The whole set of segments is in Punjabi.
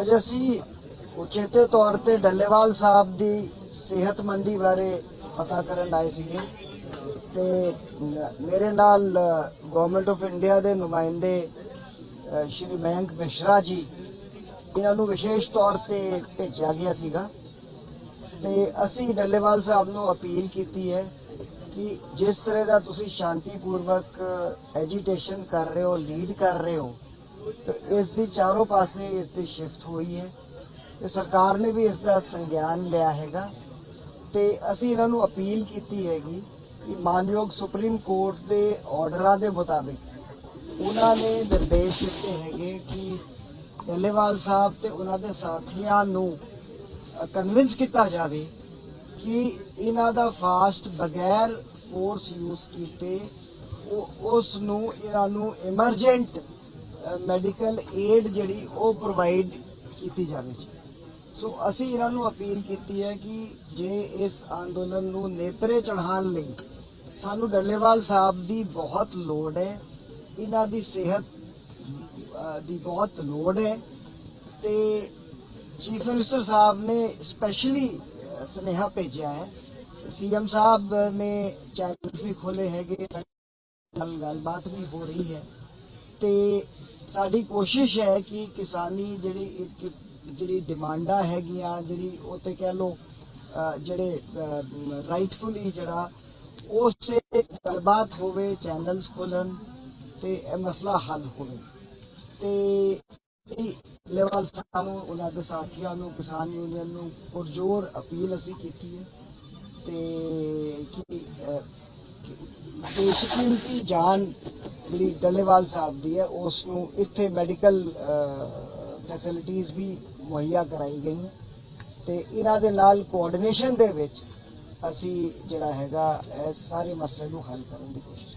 ਅੱਜ ਅਸੀਂ ਉਚੇਤੇ ਤੌਰ ਤੇ ਡੱਲੇਵਾਲ ਸਾਹਿਬ ਦੀ ਸਿਹਤਮੰਦੀ ਬਾਰੇ ਪਤਾ ਕਰਨ ਆਏ ਸੀਗੇ ਤੇ ਮੇਰੇ ਨਾਲ ਗਵਰਨਮੈਂਟ ਆਫ ਇੰਡੀਆ ਦੇ ਨੁਮਾਇੰਦੇ ਅ, ਸ਼੍ਰੀ ਮਯੰਕ ਮਿਸ਼ਰਾ ਜੀ ਇਹਨਾਂ ਨੂੰ ਵਿਸ਼ੇਸ਼ ਤੌਰ ਤੇ ਭੇਜਿਆ ਗਿਆ ਸੀਗਾ। ਤੇ ਅਸੀਂ ਡੱਲੇਵਾਲ ਸਾਹਿਬ ਨੂੰ ਅਪੀਲ ਕੀਤੀ ਹੈ ਕਿ ਜਿਸ ਤਰ੍ਹਾਂ ਦਾ ਤੁਸੀਂ ਸ਼ਾਂਤੀਪੂਰਵਕ ਐਜੀਟੇਸ਼ਨ ਕਰ ਰਹੇ ਹੋ ਲੀਡ ਕਰ ਰਹੇ ਹੋ ਤੇ ਇਸ ਦੀ ਚਾਰੋਂ ਪਾਸੇ ਇਸ ਦੀ ਸ਼ਿਫਟ ਹੋਈ ਹੈ ਤੇ ਸਰਕਾਰ ਨੇ ਵੀ ਇਸ ਦਾ ਸੰਗਿਆਨ ਲਿਆ ਹੈਗਾ ਤੇ ਅਸੀਂ ਇਹਨਾਂ ਨੂੰ ਅਪੀਲ ਕੀਤੀ ਹੈਗੀ ਕਿ ਮਾਨਯੋਗ ਸੁਪਰੀਮ ਕੋਰਟ ਦੇ ਆਰਡਰਾਂ ਦੇ ਮੁਤਾਬਿਕ ਉਹਨਾਂ ਨੇ ਨਿਰਦੇਸ਼ ਦਿੱਤੇ ਹੈਗੇ ਕਿ ਡੱਲੇਵਾਲ ਸਾਹਿਬ ਤੇ ਉਹਨਾਂ ਦੇ ਸਾਥੀਆਂ ਨੂੰ ਕਨਵਿੰਸ ਕੀਤਾ ਜਾਵੇ ਕਿ ਇਹਨਾਂ ਦਾ ਫਾਸਟ ਬਗੈਰ ਫੋਰਸ ਯੂਜ਼ ਕੀਤੇ ਉਸ ਨੂੰ, ਇਹਨਾਂ ਨੂੰ ਐਮਰਜੈਂਟ ਮੈਡੀਕਲ ਏਡ ਜਿਹੜੀ ਉਹ ਪ੍ਰੋਵਾਈਡ ਕੀਤੀ ਜਾਵੇ ਸੋ ਅਸੀਂ ਇਹਨਾਂ ਨੂੰ ਅਪੀਲ ਕੀਤੀ ਹੈ ਕਿ ਜੇ ਇਸ ਅੰਦੋਲਨ ਨੂੰ ਨੇਪਰੇ ਚੜ੍ਹਾਉਣ ਲਈ ਸਾਨੂੰ ਡੱਲੇਵਾਲ ਸਾਹਿਬ ਦੀ ਬਹੁਤ ਲੋੜ ਹੈ, ਇਹਨਾਂ ਦੀ ਸਿਹਤ ਦੀ ਬਹੁਤ ਲੋੜ ਹੈ ਤੇ ਚੀਫ ਮਿਨਿਸਟਰ ਸਾਹਿਬ ਨੇ ਸਪੈਸ਼ਲੀ ਸੁਨੇਹਾ ਭੇਜਿਆ ਹੈ। ਸੀਐਮ ਸਾਹਿਬ ਨੇ ਚੈਨਲਸ ਵੀ ਖੋਲੇ ਹੈਗੇ ਨਾਲ ਗੱਲਬਾਤ ਵੀ ਹੋ ਰਹੀ ਹੈ। ਤੇ ਸਾਡੀ ਕੋਸ਼ਿਸ਼ ਹੈ ਕਿ ਕਿਸਾਨੀ ਜਿਹੜੀ ਜਿਹੜੀ ਡਿਮਾਂਡਾਂ ਹੈਗੀਆਂ ਜਿਹੜੀ ਉਹ ਤੇ ਕਹਿ ਲੋ ਜਿਹੜੇ ਰਾਈਟਫੁਲੀ ਜਿਹੜਾ ਉਸ ਸੇ ਗੱਲਬਾਤ ਹੋਵੇ ਚੈਨਲਸ ਖੋਲਣ ਤੇ ਇਹ ਮਸਲਾ ਹੱਲ ਹੋਵੇ। ਤੇ ਲੈਵਲ ਸਾਹਿਬ ਉਹਨਾਂ ਦੇ ਸਾਥੀਆਂ ਨੂੰ ਕਿਸਾਨ ਯੂਨੀਅਨ ਨੂੰ ਪੁਰਜੋਰ ਅਪੀਲ ਅਸੀਂ ਕੀਤੀ ਹੈ ਤੇ ਕਿ ਅਹ, ਜਾਨ ਜਿਹੜੀ ਡੱਲੇਵਾਲ ਸਾਹਿਬ ਦੀ ਹੈ ਉਸ ਨੂੰ ਇੱਥੇ ਮੈਡੀਕਲ ਫੈਸਿਲਿਟੀਆਂ ਵੀ ਮੁਹੱਈਆ ਕਰਾਈ ਗਈਆਂ। ਤੇ ਇਹਨਾਂ ਦੇ ਨਾਲ ਕੋਆਰਡੀਨੇਸ਼ਨ ਦੇ ਵਿੱਚ ਅਸੀਂ ਜਿਹੜਾ ਹੈਗਾ ਇਹ ਸਾਰੇ ਮਸਲੇ ਨੂੰ ਹੱਲ ਕਰਨ ਦੀ ਕੋਸ਼ਿਸ਼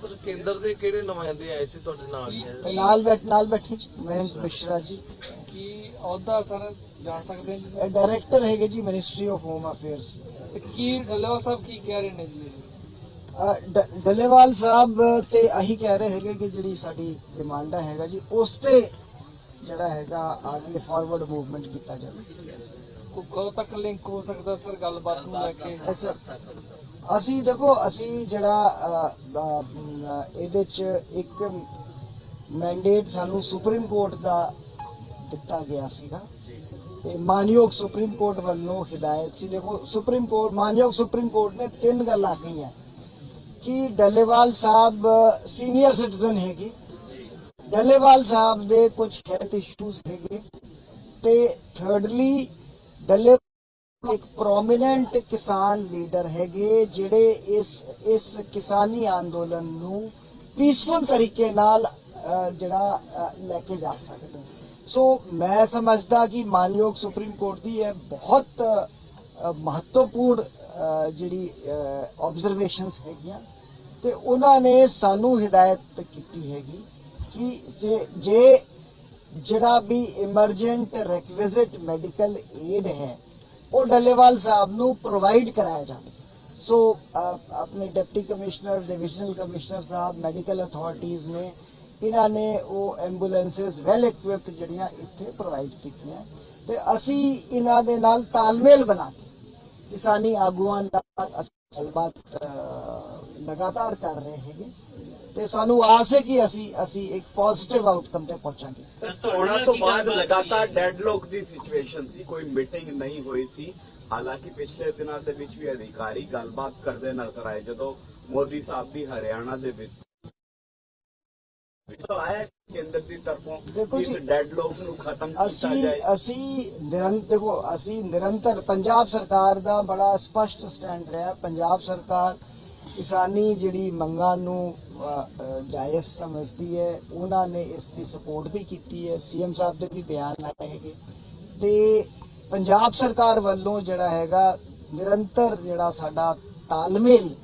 ਸਰ ਕੇਂਦਰ ਦੇ ਕਿਹੜੇ ਨੁਮਾਇੰਦੇ ਆਏ ਸੀ ਤੁਹਾਡੇ ਨਾਲ? ਨਾਲ ਬੈਠ ਨਾਲ ਬੈਠੇ ਜੀ ਮਹਿੰਕ ਮਿਸ਼ਰਾ ਜੀ। ਕੀ ਅਹੁਦਾ ਸਰ ਜਾਣ ਸਕਦੇ ਹਾਂ ਜੀ? ਡਾਇਰੈਕਟਰ ਹੈਗੇ ਜੀ ਮਿਨਿਸਟਰੀ ਆਫ ਹੋਮ ਅਫੇਅਰਸ ਕੀ ਡੱਲੇਵਾਲ ਸਾਹਿਬ ਕੀ ਕਹਿ ਰਹੇ ਨੇ ਜੀ? ਡੱਲੇਵਾਲ ਸਾਹਿਬ ਤੇ ਆਹੀ ਕਹਿ ਰਹੇ ਹੈਗੇ ਕਿ ਜਿਹੜੀ ਸਾਡੀ ਡਿਮਾਂਡਾ ਹੈਗਾ ਜੀ ਉਸ ਤੇ ਜਿਹੜਾ ਹੈਗਾ ਆਗੇ ਫਾਰਵਰਡ ਮੂਵਮੈਂਟ ਕੀਤਾ ਜਾਵੇ। ਕੋ ਕਦੋਂ ਤੱਕ ਲਿੰਕ ਹੋ ਸਕਦਾ ਸਰ ਗੱਲਬਾਤ ਨੂੰ ਲੈ ਕੇ? ਅਸੀਂ ਦੇਖੋ ਅਸੀਂ ਜਿਹੜਾ ਇਹਦੇ ਚ ਇੱਕ ਮੈਂਡੇਟ ਸਾਨੂੰ ਸੁਪਰੀਮ ਕੋਰਟ ਦਾ ਦਿੱਤਾ ਗਿਆ ਸੀਗਾ। ਤੇ ਮਾਨਯੋਗ ਸੁਪਰੀਮ ਕੋਰਟ ਵੱਲੋਂ ਹਦਾਇਤ ਸੀ। ਦੇਖੋ ਸੁਪਰੀਮ ਕੋਰਟ ਮਾਨਯੋਗ ਸੁਪਰੀਮ ਕੋਰਟ ਨੇ ਤਿੰਨ ਗੱਲਾਂ ਕਹੀਆਂ। ਕਿ ਡੱਲੇਵਾਲ ਸਾਹਿਬ ਸੀਨੀਅਰ ਸਿਟੀਜ਼ਨ ਹੈਗੇ। ਡੱਲੇਵਾਲ ਸਾਹਿਬ ਦੇ ਕੁਝ ਹੈਲਥ ਇਸ਼ੂਜ਼ ਹੈਗੇ। ਤੇ ਥਰਡਲੀ ਡੱਲੇ ਇੱਕ ਪ੍ਰੋਮਿਨੈਂਟ ਕਿਸਾਨ ਲੀਡਰ ਹੈਗੇ ਜਿਹੜੇ ਇਸ ਇਸ ਕਿਸਾਨੀ ਅੰਦੋਲਨ ਨੂੰ ਪੀਸਫੁਲ ਤਰੀਕੇ ਨਾਲ ਅਹ, ਜਿਹੜਾ ਲੈ ਕੇ ਜਾ ਸਕਦੇ। ਸੋ ਮੈਂ ਸਮਝਦਾ ਕਿ ਮਾਨਯੋਗ ਸੁਪਰੀਮ ਕੋਰਟ ਦੀ ਇਹ ਬਹੁਤ ਮਹੱਤਵਪੂਰਨ ਜਿਹੜੀ ਆਬਜ਼ਰਵੇਸ਼ਨਸ ਹੈਗੀਆਂ ਤੇ ਉਹਨਾਂ ਨੇ ਸਾਨੂੰ ਹਦਾਇਤ ਕੀਤੀ ਹੈਗੀ ਕਿ ਜੇ ਜਿਹੜਾ ਵੀ ਇਮਰਜੈਂਟ ਰਿਕਵਿਜ਼ਿਟ ਮੈਡੀਕਲ ਏਡ ਹੈ, ਉਹ ਡੱਲੇਵਾਲ ਸਾਹਿਬ ਨੂੰ ਪ੍ਰੋਵਾਈਡ ਕਰਾਇਆ ਜਾਵੇ। ਸੋ ਆਪਣੇ ਡਿਪਟੀ ਕਮਿਸ਼ਨਰ ਡਿਵੀਜ਼ਨਲ ਕਮਿਸ਼ਨਰ ਸਾਹਿਬ ਮੈਡੀਕਲ ਅਥਾਰਟੀਆਂ ਨੇ, ਇਹਨਾਂ ਨੇ ਉਹ ਐਂਬੂਲੈਂਸਸ ਵੈਲ ਇਕਵਿਪਡ ਜਿਹੜੀਆਂ ਇੱਥੇ ਪ੍ਰੋਵਾਈਡ ਕੀਤੀਆਂ। ਤੇ ਅਸੀਂ ਇਹਨਾਂ ਦੇ ਨਾਲ ਤਾਲਮੇਲ ਬਣਾ ਕੇ ਕਿਸਾਨੀ ਆਗੂਆਂ ਨਾਲ ਅਸੀਂ ਲਗਾਤਾਰ ਕਰ ਰਹੇ ਹੈਗੇ ਤੇ ਸਾਨੂੰ ਆਸ ਹੈ ਕਿ ਅਸੀਂ ਅਸੀਂ ਇੱਕ ਪੋਜ਼ਿਟਿਵ ਆਊਟਕਮ ਤੇ ਪਹੁੰਚਾਂਗੇ ਸਰ ਚੋਣਾਂ ਤੋਂ ਬਾਅਦ ਲਗਾਤਾਰ ਡੈਡਲੌਕ ਦੀ ਸਿਚੁਏਸ਼ਨ ਸੀ ਕੋਈ ਮੀਟਿੰਗ ਨਹੀਂ ਹੋਈ ਸੀ ਹਾਲਾਂਕਿ ਪਿਛਲੇ ਦਿਨਾਂ ਦੇ ਵਿੱਚ ਵੀ ਅਧਿਕਾਰੀ ਗੱਲਬਾਤ ਕਰਦੇ ਨਜ਼ਰ ਆਏ ਜਦੋਂ ਮੋਦੀ ਸਾਹਿਬ ਦੀ ਹਰਿਆਣਾ ਦੇ ਵਿੱਚ ਕੇਂਦਰ ਦੀ ਦੇਖੋ ਤਰਫੋਂ ਇਸ ਜੀ, ਡੈਡਲੌਕ ਨੂੰ ਖਤਮ ਕੀਤਾ ਅਸੀਂ ਜਾਏ। ਅਸੀਂ ਨਿਰੰਤਰ ਦੇਖੋ ਅਸੀਂ ਨਿਰੰਤਰ ਪੰਜਾਬ ਸਰਕਾਰ ਦਾ ਬੜਾ ਸਪਸ਼ਟ ਸਟੈਂਡ ਰਿਹਾ। ਪੰਜਾਬ ਸਰਕਾਰ ਕਿਸਾਨੀ ਜਿਹੜੀ ਮੰਗਾਂ ਨੂੰ ਜਾਇਜ਼ ਸਮਝਦੀ ਹੈ। ਉਹਨਾਂ ਨੇ ਇਸ ਦੀ ਸਪੋਰਟ ਵੀ ਕੀਤੀ ਹੈ। ਸੀਐਮ ਸਾਹਿਬ ਦੇ ਵੀ ਬਿਆਨ ਆਏ ਹੈਗੇ। ਤੇ ਪੰਜਾਬ ਸਰਕਾਰ ਵੱਲੋਂ ਜਿਹੜਾ ਹੈਗਾ ਨਿਰੰਤਰ ਜਿਹੜਾ ਸਾਡਾ ਤਾਲਮੇਲ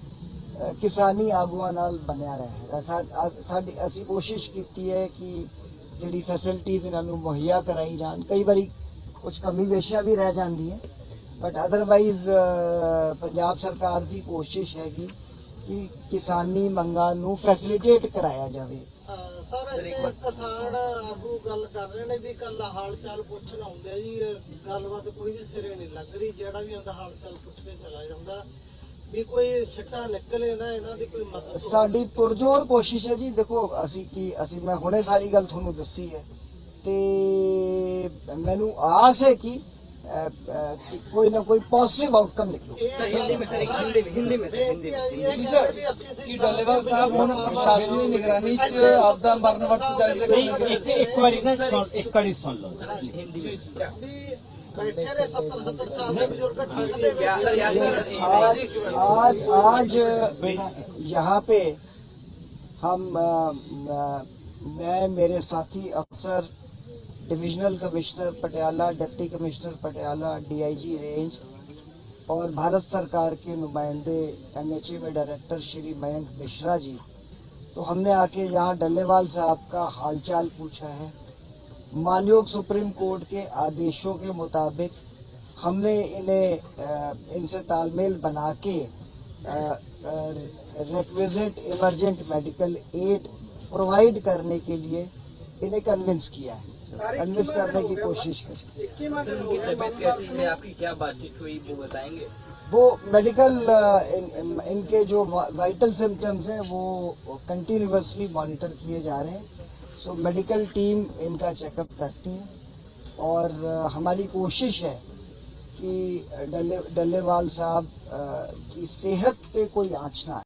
ਕਿਸਾਨੀ ਆਗੂਆਂ ਨਾਲ ਬਣਿਆ ਰਹੇਗਾ ਸਾਡੀ ਅਸੀਂ ਕੋਸ਼ਿਸ਼ ਕੀਤੀ ਹੈ ਕਿ ਜਿਹੜੀ ਫੈਸਿਲਿਟੀਆਂ ਇਹਨਾਂ ਨੂੰ ਮੁਹੱਈਆ ਕਰਾਈ ਜਾਣ। ਕਈ ਵਾਰੀ ਕੁਝ ਕਮੀ ਵੇਸ਼ੀਆਂ ਵੀ ਰਹਿ ਜਾਂਦੀ ਹੈ ਬਟ ਅਦਰਵਾਈਜ਼ ਪੰਜਾਬ ਸਰਕਾਰ ਦੀ ਕੋਸ਼ਿਸ਼ ਹੈਗੀ ਕਿ ਕਿਸਾਨੀ ਮੰਗਾਂ ਨੂੰ ਫੈਸਿਲਿਟੇਟ ਕਰਾਇਆ ਜਾਵੇ। ਸਰ, ਇੱਥੇ ਕਿਸਾਨ ਆਗੂ ਗੱਲ ਕਰ ਰਹੇ ਨੇ ਵੀ ਕੱਲ ਹਾਲ ਚਾਲ ਪੁੱਛਣ ਆਉਂਦੇ ਆ ਜੀ। ਗੱਲਬਾਤ ਕੋਈ ਵੀ ਸਿਰੇ ਨਹੀਂ ਲੱਗ ਰਹੀ। ਜਿਹੜਾ ਵੀ ਆਉਂਦਾ ਹਾਲ ਚਾਲ ਪੁੱਛ ਚਲਾ ਜਾਂਦਾ। ਵੀ ਕੋਈ ਸਿੱਟਾ ਨਿਕਲੇ ਨਾ ਇਹਨਾਂ ਦੀ ਕੋਈ ਮਦਦ ਹੋਵੇ। ਸਾਡੀ ਪੁਰਜੋਰ ਕੋਸ਼ਿਸ਼ ਹੈ ਜੀ ਦੇਖੋ ਅਸੀਂ ਕੀ ਅਸੀਂ ਮੈਂ ਹੁਣੇ ਸਾਰੀ ਗੱਲ ਤੁਹਾਨੂੰ ਦੱਸੀ ਹੈ ਤੇ ਮੈਨੂੰ ਆਸ ਹੈ ਕਿ ਅ, ਅ, ਕਿ ਕੋਈ ਨਾ ਕੋਈ ਪੋਜ਼ਿਟਿਵ ਆਊਟਕਮ ਨਿਕਲੂ ਸਰ ਹਿੰਦੀ में सर हिंदी में हिंदी में सर हिंदी ਜੀ ਸਰ ਕੀ ਡੱਲੇਵਾਲ ਸਾਹਿਬ ਹੁਣ ਪ੍ਰਸ਼ਾਸਨ ਦੀ ਨਿਗਰਾਨੀ 'ਚ ਆਪਦਾ ਮਰਨ ਵਕਤ ਜਾਰੀ ਰੱਖਣਗੇ ਇੱਕ ਇੱਕ ਵਾਰੀ ਨਾ ਸੁਣ ਇੱਕ ਵਾਰੀ ਸੁਣ ਲਓ ਸਰ ਹਿੰਦੀ ਵਿੱਚ आज आज, यहाँ पे हम मैं मेरे साथी अफसर, divisional commissioner Patiala, deputy commissioner Patiala, DIG range और भारत सरकार के नुमाइंदे, एमएचए में डायरेक्टर श्री मयंक मिश्रा जी। तो हमने आके यहाँ डल्लेवाल साहब का हालचाल पूछा है। मानयोग सुप्रीम कोर्ट के आदेशों के मुताबिक हमने इन्हें इनसे तालमेल बना के requisite emergent medical aid provide करने के लिए इन्हें कन्विंस किया है। कन्विंस करने की कोशिश की सर उनकी तबीयत कैसी है? आपकी क्या बातचीत हुई वो बताएँगे? वो मेडिकल इन, इन, इनके जो वाइटल सिम्टम्स हैं वो कंटिन्यूसली मॉनिटर किए जा रहे हैं। सो मेडिकल टीम इनका चेकअप करती है। और हमारी कोशिश है कि डल्ले डल्लेवाल साहब की सेहत पे कोई आँच ना